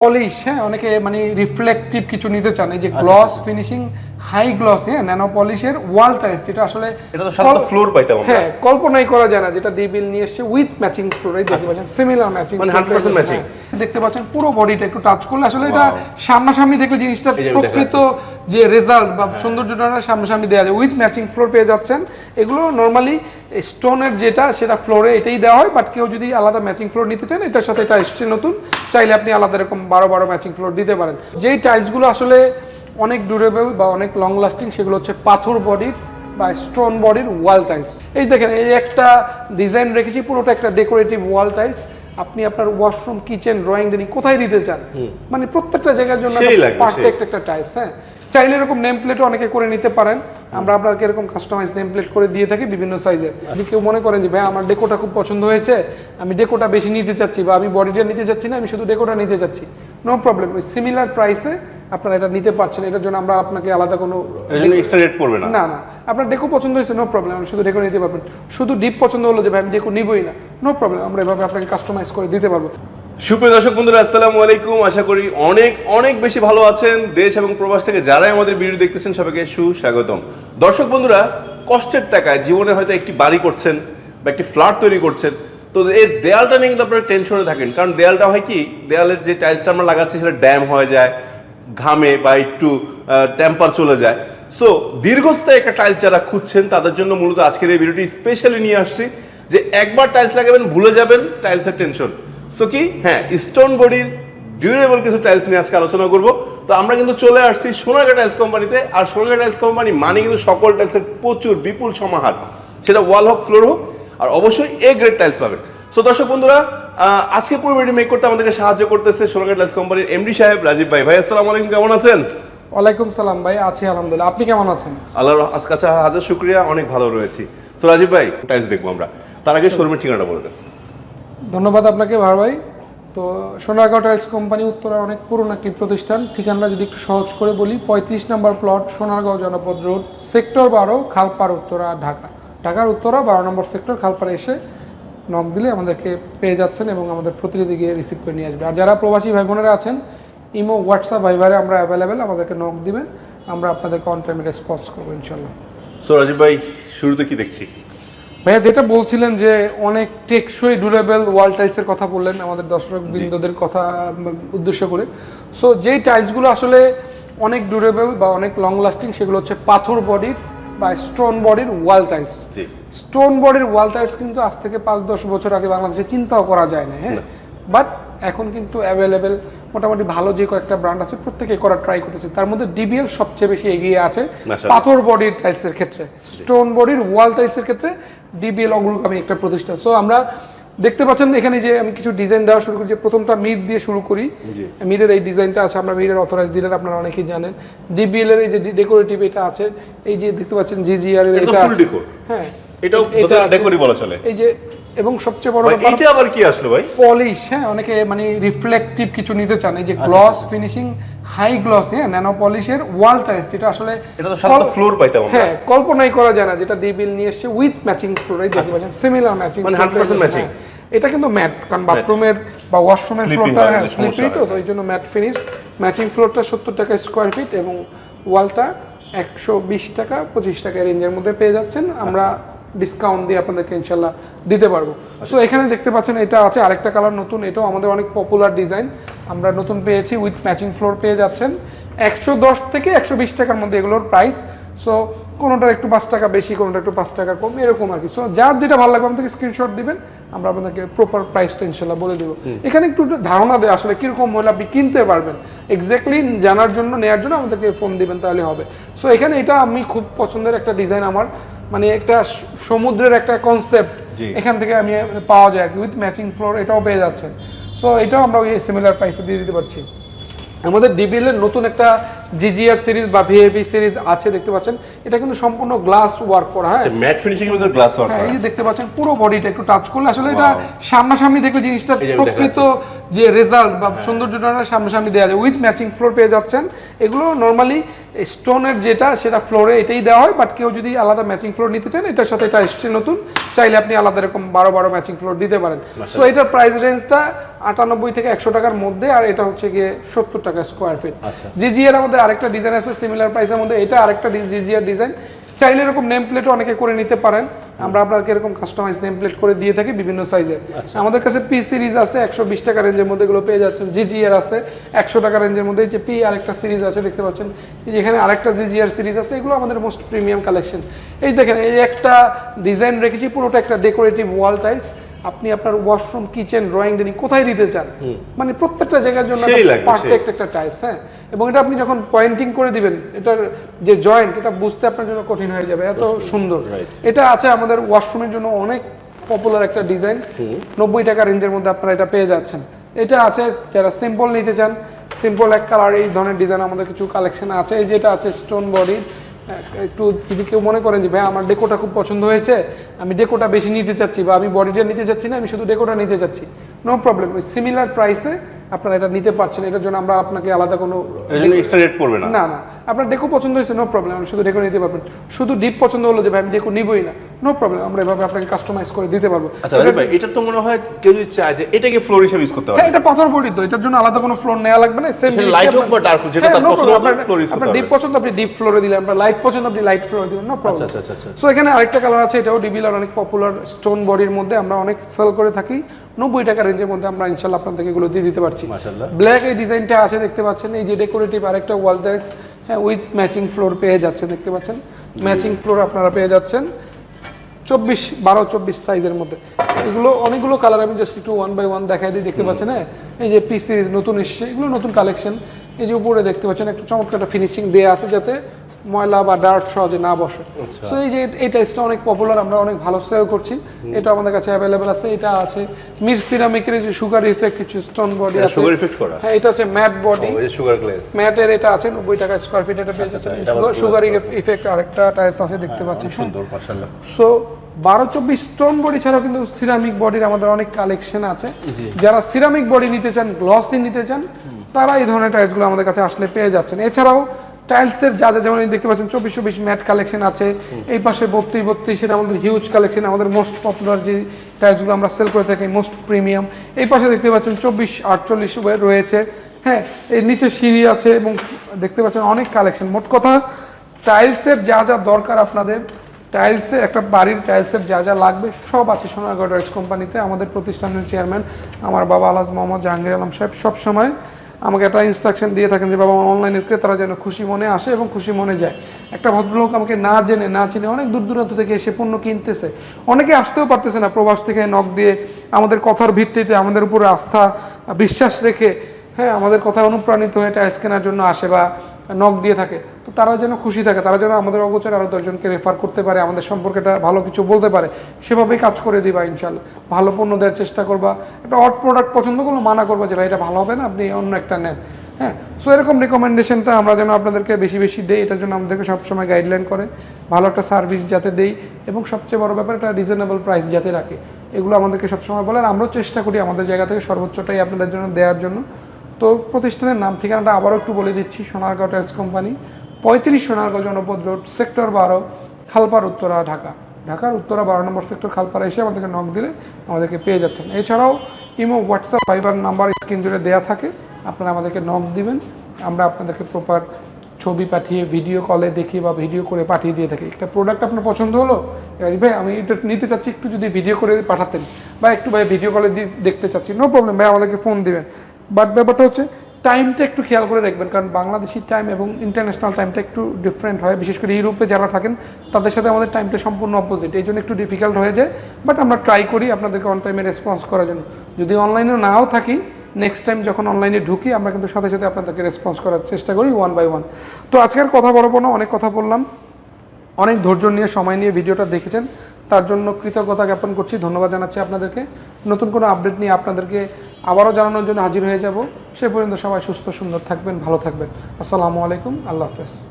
Polish হ্যাঁ অনেকে মানে রিফ্লেকটিভ কিছু নিতে চান এই যে গ্লস ফিনিশিং হাই গ্লস হ্যাঁ ন্যানো পলিশের ওয়াল টাইলস যেটা আসলে এটা তো সাধারণত ফ্লোর পাইতাম আমরা হ্যাঁ কল্পনাই করা যায় না যেটা ডিবিল নিয়ে এসছে উইথ ম্যাচিং ফ্লোর এই দেখতে পাচ্ছেন সিমিলার ম্যাচিং মানে 100% matching। দেখতে পাচ্ছেন পুরো বডিটা একটু টাচ করলে আসলে এটা সামনাসামনি দেখলে জিনিসটা প্রকৃত যে রেজাল্ট বা সৌন্দর্যটা সামনাসামনি দেওয়া যায় উইথ ম্যাচিং ফ্লোর পেয়ে যাচ্ছেন এগুলো নর্মালি স্টোনের যেটা সেটা ফ্লোরে এটাই দেওয়া হয় বাট কেউ যদি আলাদা ম্যাচিং ফ্লোর নিতে চান এটার সাথে এটা এসছে নতুন চাইলে আপনি আলাদা এরকম বারো বারো ম্যাচিং ফ্লোর দিতে পারেন। যেই টাইলসগুলো আসলে অনেক ডিউরেবল বা অনেক লং লাস্টিং সেগুলো হচ্ছে পাথর বডির বা স্টোন বডির ওয়াল টাইলস এই দেখেন এই একটা ডিজাইন রেখেছি পুরোটা একটা ডেকোরেটিভ ওয়াল টাইলস আপনি আপনার ওয়াশরুম কিচেন ড্রয়িং ডাইনিং কোথায় দিতে চান? মানে প্রত্যেকটা জায়গার জন্য পারফেক্ট একটা টাইলস হ্যাঁ। চাইলে এরকম নেম প্লেটও অনেকে করে নিতে পারেন। আমরা আপনাকে এরকম কাস্টমাইজ নেম প্লেট করে দিয়ে থাকি বিভিন্ন সাইজের আপনি কেউ মনে করেন যে ভাই আমার ডেকোটা খুব পছন্দ হয়েছে আমি ডেকোটা বেশি নিতে চাচ্ছি বা আমি বডিটা নিতে চাচ্ছি না আমি শুধু ডেকোটা নিতে চাচ্ছি। নো প্রবলেম ওই সিমিলার প্রাইসে আপনারা এটা নিতে পারছেন। এটার জন্য আমরা আপনাকে আলাদা কোনো এক্সট্রা রেট পড়বে না। না না। আপনার ডেকো পছন্দ হয়েছে নো প্রবলেম আপনি শুধু ডেকো নিতে পারবেন। শুধু ডিপ পছন্দ হলো যে ভাই আমি ডেকো নিবই না। নো প্রবলেম আমরা এভাবে আপনাকে কাস্টমাইজ করে দিতে পারব। সুপ্রিয় দর্শক বন্ধুরা, আসসালামু আলাইকুম। আশা করি অনেক অনেক বেশি ভালো আছেন দেশ এবং প্রবাস থেকে যারাই আমাদের ভিডিও দেখতেছেন, সবাইকে সুস্বাগতম। দর্শক বন্ধুরা, কষ্টের টাকায় জীবনে হয়তো একটি বাড়ি করছেন বা একটি ফ্ল্যাট তৈরি করছেন। তো এই দেয়ালটা নিয়ে কিন্তু আপনারা টেনশনে থাকেন। কারণ দেয়ালটা হয় কি? দেয়ালের যে টাইলসটা আমরা লাগাচ্ছি, সেটা ড্যাম হয়ে যায়, ঘামে বা একটু টেম্পার চলে যায়। সো দীর্ঘস্থায়ী একটা টাইলস যারা খুঁজছেন, তাদের জন্য মূলত আজকের এই ভিডিওটি স্পেশালি নিয়ে আসছি যে একবার টাইলস লাগাবেন, ভুলে যাবেন টাইলসের টেনশন সো কি? হ্যাঁ। স্টোন বডির ডিউরেবল কিছু টাইলস নিয়ে আজকে আলোচনা করব। তো আমরা কিন্তু চলে আসছি সোনাগা টাইলস কোম্পানিতে আর সোনাগা টাইলস কোম্পানি মানে কিন্তু সকল টাইলসের প্রচুর বিপুল সমাহার। সেটা ওয়াল হোক ফ্লোর হোক আর অবশ্যই এ গ্রেড টাইলস পাবেন। সো দর্শক বন্ধুরা আজকে পুরো ভিডিও মেক করতে আমাদেরকে সাহায্য করতেছে সোনাগা টাইলস কোম্পানির এমডি সাহেব রাজীব ভাই। ভাই আসসালামু আলাইকুম কেমন আছেন? ওয়ালাইকুম সালাম ভাই। আছি আলহামদুলিল্লাহ। আপনি কেমন আছেন? আল্লাহর আজ কাছে হাজার শুক্রিয়া অনেক ভালো রয়েছি। সো রাজীব ভাই টাইলস দেখব আমরা। তার আগে শোরুমের ঠিকানাটা বলবেন ধন্যবাদ আপনাকে ভার ভাই। তো সোনারগাঁও টাইলস কোম্পানি উত্তরা অনেক পুরনো একটি প্রতিষ্ঠান। ঠিকানাটা যদি একটু সহজ করে বলি, পঁয়ত্রিশ নম্বর প্লট সোনারগাঁও জনপদ রোড, সেক্টর বারো, খালপাড় উত্তরা, ঢাকা। ঢাকার উত্তরা, বারো নম্বর সেক্টর, খালপাড়ে এসে নক দিলে আমাদেরকে পেয়ে যাচ্ছেন এবং আমাদের প্রতিনিধি গিয়ে রিসিভ করে নিয়ে আসবে। আর যারা প্রবাসী ভাই বোনেরা আছেন, ইমো, হোয়াটসঅ্যাপ, ভাইবারে আমরা অ্যাভেলেবেল আমাদেরকে নক দিবেন। আমরা আপনাদেরকে অন টাইমে রেসপন্স করব ইনশাল্লাহ সো রাজীব ভাই, শুরুতে কি দেখছি? ভাইয়া যেটা বলছিলেন যে অনেক টেকসই ডিউরেবল ওয়াল টাইলসের কথা বললেন আমাদের দর্শক বৃন্দদের কথা উদ্দেশ্য করে। সো যেই টাইলসগুলো আসলে অনেক ডিউরেবল বা অনেক লং লাস্টিং সেগুলো হচ্ছে পাথর বডির বা স্টোন বডির ওয়াল টাইলস স্টোন বডির ওয়াল টাইলস কিন্তু আজ থেকে পাঁচ দশ বছর আগে বাংলাদেশে চিন্তাও করা যায় না হ্যাঁ? বাট এখন কিন্তু অ্যাভেলেবেল মোটামুটি ভালো যে কয়েকটা ব্র্যান্ড আছে প্রত্যেকে করা ট্রাই করতেছে। তার মধ্যে ডিবিএল সবচেয়ে বেশি এগিয়ে আছে পাথর বডির টাইলসের ক্ষেত্রে। স্টোন বডির ওয়াল টাইলসের ক্ষেত্রে ডিবিএল অগ্রগামী একটা প্রতিষ্ঠান। সো আমরা দেখতে পাচ্ছেন এখানে যে আমি কিছু ডিজাইন দেওয়া শুরু করি যে প্রথমটা মিড দিয়ে শুরু করি। মিডের এই ডিজাইনটা আছে আমরা মিডের অথরাইজ ডিলার আপনারা অনেকেই জানেন। ডিবিএল এর এই যে ডেকোরেটিভ এটা আছে এই যে দেখতে পাচ্ছেন জিজিআর এর এটা ডেকোর হ্যাঁ এটাও এটা আছে। বলা চলে। এই যে এবং সবচেয়ে বড় ব্যাপার এটা আবার কি আসলো ভাই? পলিশ হ্যাঁ অনেকে মানে রিফ্লেকটিভ কিছু নিতে চান এই যে গ্লস ফিনিশিং হাই গ্লস হ্যাঁ ন্যানো পলিশের ওয়াল টাইলস যেটা আসলে এটা তো সাধারণত ফ্লোর পাইতাম আমরা। হ্যাঁ কল্পনাই করা যায় না যেটা ডিবিল নিয়ে এসছে উইথ ম্যাচিং ফ্লোর এই দেখতে পাচ্ছেন সিমিলার ম্যাচিং মানে 100% matching। এটা কিন্তু ম্যাট কারণ বাথরুমের বা ওয়াশরুমের ফ্লোরটা হ্যাঁ স্লিপারি তো। তো এই জন্য ম্যাট ফিনিশ ম্যাচিং ফ্লোরটা সত্তর টাকা স্কোয়ার ফিট এবং ওয়ালটা একশো বিশ টাকা পঁচিশ টাকা রেঞ্জের মধ্যে পেয়ে যাচ্ছেন। আমরা ডিসকাউন্ট দিয়ে আপনাদেরকে ইনশাল্লাহ দিতে পারব। সো এখানে দেখতে পাচ্ছেন এটা আছে আরেকটা কালার নতুন এটাও আমাদের অনেক পপুলার ডিজাইন আমরা নতুন পেয়েছি উইথ ম্যাচিং ফ্লোর পেয়ে যাচ্ছেন। একশো দশ থেকে একশো বিশ টাকার মধ্যে এগুলোর প্রাইস সো কোনোটার একটু পাঁচ টাকা বেশি কোনোটা একটু পাঁচ টাকা কম এরকম আর কি। সো যার যেটা ভালো লাগবে আমাদেরকে স্ক্রিনশট দিবেন আমরা আপনাদেরকে প্রপার প্রাইসটা ইনশাল্লাহ বলে দেবো। এখানে একটু ধারণা দেয় আসলে কীরকম হলে আপনি কিনতে পারবেন। এক্স্যাক্টলি জানার জন্য নেওয়ার জন্য আমাদেরকে ফোন দিবেন তাহলে হবে। সো এখানে এটা আমি খুব পছন্দের একটা ডিজাইন আমার। মানে একটা সমুদ্রের একটা কনসেপ্ট এখান থেকে আমি পাওয়া যায় উইথ ম্যাচিং ফ্লোর এটাও পেয়ে যাচ্ছে সো এটাও আমরা ওই সিমিলার প্রাইসে দিয়ে দিতে পারছি। আমাদের ডিবিএল এর নতুন একটা জিজিআর সিরিজ বা ভিএভি সিরিজ আছে দেখতে পাচ্ছেন। এটা কিন্তু সম্পূর্ণ গ্লাস ওয়ার্ক করা হ্যাঁ? ম্যাট ফিনিশিং এর ভিতরে গ্লাস ওয়ার্ক হ্যাঁ এই দেখতে পাচ্ছেন পুরো বডিটা একটু টাচ করলে আসলে এটা সামনাসামনি দেখলে জিনিসটা প্রকৃত যে রেজাল্ট বা সৌন্দর্যটা সামনাসামনি দেওয়া যায়। উইথ ম্যাচিং ফ্লোর পেয়ে যাচ্ছেন। এগুলো নর্মালি স্টোনের যেটা সেটা ফ্লোরে এটাই দেওয়া হয় বাট কেউ যদি আলাদা ম্যাচিং ফ্লোর নিতে চান এটার সাথে এটা এসছে নতুন চাইলে আপনি আলাদা এরকম বারো বারো ম্যাচিং ফ্লোর দিতে পারেন। সো এটার প্রাইস রেঞ্জটা আটানব্বই থেকে একশো টাকার মধ্যে আর এটা হচ্ছে গিয়ে সত্তর টাকা স্কোয়ার ফিট আচ্ছা। জিজিআর আমাদের আরেকটা ডিজাইন আছে সিমিলার প্রাইসের মধ্যে। এটা আরেকটা জিজিআর ডিজাইন চাইলে এরকম নেম প্লেটও অনেকে করে নিতে পারেন। আমরা আপনাকে এরকম কাস্টমাইজ নেম প্লেট করে দিয়ে থাকি বিভিন্ন সাইজের আমাদের কাছে পি সিরিজ আছে একশো বিশ টাকা রেঞ্জের মধ্যে এগুলো পেয়ে যাচ্ছেন। জিজিআর আছে একশো টাকা রেঞ্জের মধ্যে। যে পি আরেকটা সিরিজ আছে দেখতে পাচ্ছেন। এই যে এখানে আরেকটা জিজিআর সিরিজ আছে এগুলো আমাদের মোস্ট প্রিমিয়াম কালেকশন এই দেখেন এই একটা ডিজাইন রেখেছি পুরোটা একটা ডেকোরেটিভ ওয়াল টাইলস আপনি আপনার ওয়াশরুম কিচেন ড্রয়িং ডাইনিং কোথায় দিতে চান? মানে প্রত্যেকটা জায়গার জন্য পারফেক্ট একটা টাইলস হ্যাঁ। এবং এটা আপনি যখন পয়েন্টিং করে দিবেন এটার যে জয়েন্ট এটা বুঝতে আপনার জন্য কঠিন হয়ে যাবে। এত সুন্দর। এটা আছে আমাদের ওয়াশরুমের জন্য অনেক পপুলার একটা ডিজাইন নব্বই টাকা রেঞ্জের মধ্যে আপনারা এটা পেয়ে যাচ্ছেন। এটা আছে যারা সিম্পল নিতে চান সিম্পল এক কালার এই ধরনের ডিজাইন আমাদের কিছু কালেকশন আছে। এই যেটা আছে স্টোন বডি একটু যদি কেউ মনে করেন যে ভাই আমার ডেকোটা খুব পছন্দ হয়েছে আমি ডেকোটা বেশি নিতে চাচ্ছি বা আমি বডিটা নিতে চাচ্ছি না আমি শুধু ডেকোটা নিতে চাচ্ছি। নো প্রবলেম ওই সিমিলার প্রাইসে আপনারা এটা নিতে পারছেন এটার জন্য আমরা আপনাকে আলাদা কোনো এক্সট্রা রেট পড়বে না। না না। আপনার ডেকো পছন্দ হয়েছে নো প্রবলেম আপনি শুধু ডেকো নিতে পারবেন শুধু ডিপ পছন্দ হলো যে ভাই আমি ডেকো নিবই না। নো প্রবলেম আমরা এভাবে আপনাকে কাস্টমাইজ করে দিতে পারব। আচ্ছা ভাই এটা তো মনে হয় কেউ যদি চায় যে এটাকে ফ্লোর হিসেবে ইউজ করতে হ্যাঁ পারে এটা পাথর বডি তো এটার জন্য আলাদা কোনো ফ্লোর নেওয়া লাগবে না সেম light হোক বা dark হোক, যেটা তার পছন্দ হবে, floor use আপনার ডিপ পছন্দ আপনি ডিপ ফ্লোরে দিলেন আপনার লাইট পছন্দ আপনি লাইট ফ্লোরে দিবেন নো প্রবলেম আচ্ছা আচ্ছা আচ্ছা সো এখানে আরেকটা কালার আছে এটাও ডিবিলার অনেক পপুলার স্টোন বডির মধ্যে আমরা অনেক সেল করে থাকি। নব্বই টাকা রেঞ্জের মধ্যে আমরা ইনশাল্লাহ আপনাদেরকে এগুলো দিয়ে দিতে পারছি। ব্ল্যাক এই ডিজাইনটা আছে দেখতে পাচ্ছেন এই যে ডেকোরেটিভ আরেকটা ওয়াল টাইলস হ্যাঁ উইথ ম্যাচিং ফ্লোর পেয়ে যাচ্ছে দেখতে পাচ্ছেন? ম্যাচিং ফ্লোর আপনারা পেয়ে যাচ্ছেন। চব্বিশ বারো চব্বিশ সাইজের মধ্যে। এগুলো অনেকগুলো কালার আমি জাস্ট একটু ওয়ান বাই ওয়ান দেখাই দিই দেখতে পাচ্ছেন হ্যাঁ? এই যে পি সিরিজ নতুন এসছে এগুলো নতুন কালেকশন এই যে উপরে দেখতে পাচ্ছেন একটা চমৎকার একটা ফিনিশিং দেওয়া আছে যাতে ময়লা বা ডার্ট সহজে না বসে। আচ্ছা। সো এই যে এই টাইসটা অনেক পপুলার আমরা অনেক ভালো সেল করছি। এটা আমাদের কাছে অ্যাভেলেবেল আছে। এটা আছে মির সিরামিকের যে সুগার ইফেক্ট কিছু স্টোন বডি আছে। সুগার ইফেক্ট করা? হ্যাঁ এটা আছে ম্যাট বডি সুগার গ্লেজ ম্যাটের এটা আছে নব্বই টাকা স্কোয়ার ফিট এটা পেয়ে যাচ্ছেন সুগার ইফেক্ট আরেকটা টাইলস আছে দেখতে পাচ্ছেন সুন্দর মাশাআল্লাহ। সো বারো চব্বিশ স্টোন বডি ছাড়াও কিন্তু সিরামিক বডির আমাদের অনেক কালেকশন আছে। যারা সিরামিক বডি নিতে চান গ্লসি নিতে চান তারা এই ধরনের টাইলসগুলো আমাদের কাছে আসলে পেয়ে যাচ্ছেন। এছাড়াও টাইলসের যা যা যেমন দেখতে পাচ্ছেন চব্বিশ চব্বিশ ম্যাট কালেকশন আছে। এই পাশে বত্রিশ বত্রিশ সেটা আমাদের হিউজ কালেকশন আমাদের মোস্ট পপুলার যে টাইলসগুলো আমরা সেল করে থাকি মোস্ট প্রিমিয়াম এই পাশে দেখতে পাচ্ছেন চব্বিশ আটচল্লিশ রয়েছে। হ্যাঁ এই নিচে সিঁড়ি আছে এবং দেখতে পাচ্ছেন অনেক কালেকশন মোট কথা টাইলসের যা যা দরকার আপনাদের টাইলসে একটা বাড়ির টাইলসের যা যা লাগবে সব আছে সোনারগড় টাইলস কোম্পানিতে আমাদের প্রতিষ্ঠানের চেয়ারম্যান আমার বাবা আলাজ মোহাম্মদ জাহাঙ্গীর আলম সাহেব সবসময়। আমাকে একটা ইনস্ট্রাকশন দিয়ে থাকেন যে, বাবা, আমার অনলাইনের ক্রেতারা যেন খুশি মনে আসে এবং খুশি মনে যায়। একটা ভদ্রলোক আমাকে না জেনে, না চিনে অনেক দূর দূরান্ত থেকে এসে পণ্য কিনতেছে। অনেকে আসতেও পারতেছে না প্রবাস থেকে নখ দিয়ে আমাদের কথার ভিত্তিতে, আমাদের উপরে আস্থা, বিশ্বাস রেখে হ্যাঁ আমাদের কথা অনুপ্রাণিত হয়ে টাইলস কেনার জন্য আসে বা নখ দিয়ে থাকে। তো তারা যেন খুশি থাকে, তারা যেন আমাদের অগোচরে আরও দশজনকে রেফার করতে পারে, আমাদের সম্পর্কেটা ভালো কিছু বলতে পারে, সেভাবেই কাজ করে দিবা ইনশাল্লাহ ভালো পণ্য দেওয়ার চেষ্টা করবা, একটা অট প্রোডাক্ট পছন্দ করলে মানা করবা যে, ভাই, এটা ভালো হবে না, আপনি অন্য একটা নেন। হ্যাঁ সো এরকম রেকমেন্ডেশনটা আমরা যেন আপনাদেরকে বেশি বেশি দেই, এটার জন্য আমাদেরকে সবসময় গাইডলাইন করে, ভালো একটা সার্ভিস যাতে দেই এবং সবচেয়ে বড় ব্যাপার একটা রিজনেবল প্রাইস যাতে রাখে। এগুলো আমাদেরকে সবসময় বলেন আমরাও চেষ্টা করি আমাদের জায়গা থেকে সর্বোচ্চটাই আপনাদের জন্য দেওয়ার জন্য। তো প্রতিষ্ঠানের নাম ঠিকানাটা আবারও একটু বলে দিচ্ছি, সোনারগাঁও টাইলস কোম্পানি পঁয়ত্রিশ সোনারগাঁও জনপদ রোড সেক্টর বারো খালপার উত্তরা, ঢাকা। ঢাকার উত্তরা বারো নম্বর সেক্টর, খালপাড়া এসে আমাদেরকে নক দিলে আমাদেরকে পেয়ে যাচ্ছেন। এছাড়াও imo WhatsApp Viber number screen জুড়ে দেওয়া থাকে। আপনারা আমাদেরকে নক দিবেন। আমরা আপনাদেরকে প্রপার ছবি পাঠিয়ে ভিডিও কলে দেখি বা ভিডিও করে পাঠিয়ে দিয়ে থাকি। একটা প্রোডাক্ট আপনার পছন্দ হলো? রাজীব ভাই, আমি এটা নিতে চাচ্ছি, একটু যদি ভিডিও করে পাঠাতেন। বা একটু ভাই ভিডিও কলে দেখতে চাচ্ছি। নো প্রবলেম ভাই, আমাদেরকে ফোন দিবেন। বাট ব্যাপারটা হচ্ছে টাইমটা একটু খেয়াল করে রাখবেন, কারণ বাংলাদেশি টাইম এবং ইন্টারন্যাশনাল টাইমটা একটু ডিফারেন্ট হয়। বিশেষ করে ইউরোপে যারা থাকেন, তাদের সাথে আমাদের টাইমটা সম্পূর্ণ অপোজিট এই জন্য একটু ডিফিকাল্ট হয়ে যায় বাট আমরা ট্রাই করি আপনাদেরকে অন টাইমে রেসপন্স করার জন্য। যদি অনলাইনে নাও থাকি নেক্সট টাইম যখন অনলাইনে ঢুকি, আমরা কিন্তু সাথে সাথে আপনাদেরকে রেসপন্স করার চেষ্টা করি ওয়ান বাই ওয়ান তো আজকের কথা বলব না, অনেক কথা বললাম। অনেক ধৈর্য নিয়ে, সময় নিয়ে ভিডিওটা দেখেছেন। তার জন্য কৃতজ্ঞতা জ্ঞাপন করছি, ধন্যবাদ জানাচ্ছি আপনাদেরকে। নতুন কোনো আপডেট নিয়ে আপনাদেরকে আবারও জানানোর জন্য হাজির হয়ে যাব। সে পর্যন্ত সবাই সুস্থ, সুন্দর থাকবেন, ভালো থাকবেন। আসসালামু আলাইকুম, আল্লাহ হাফেজ।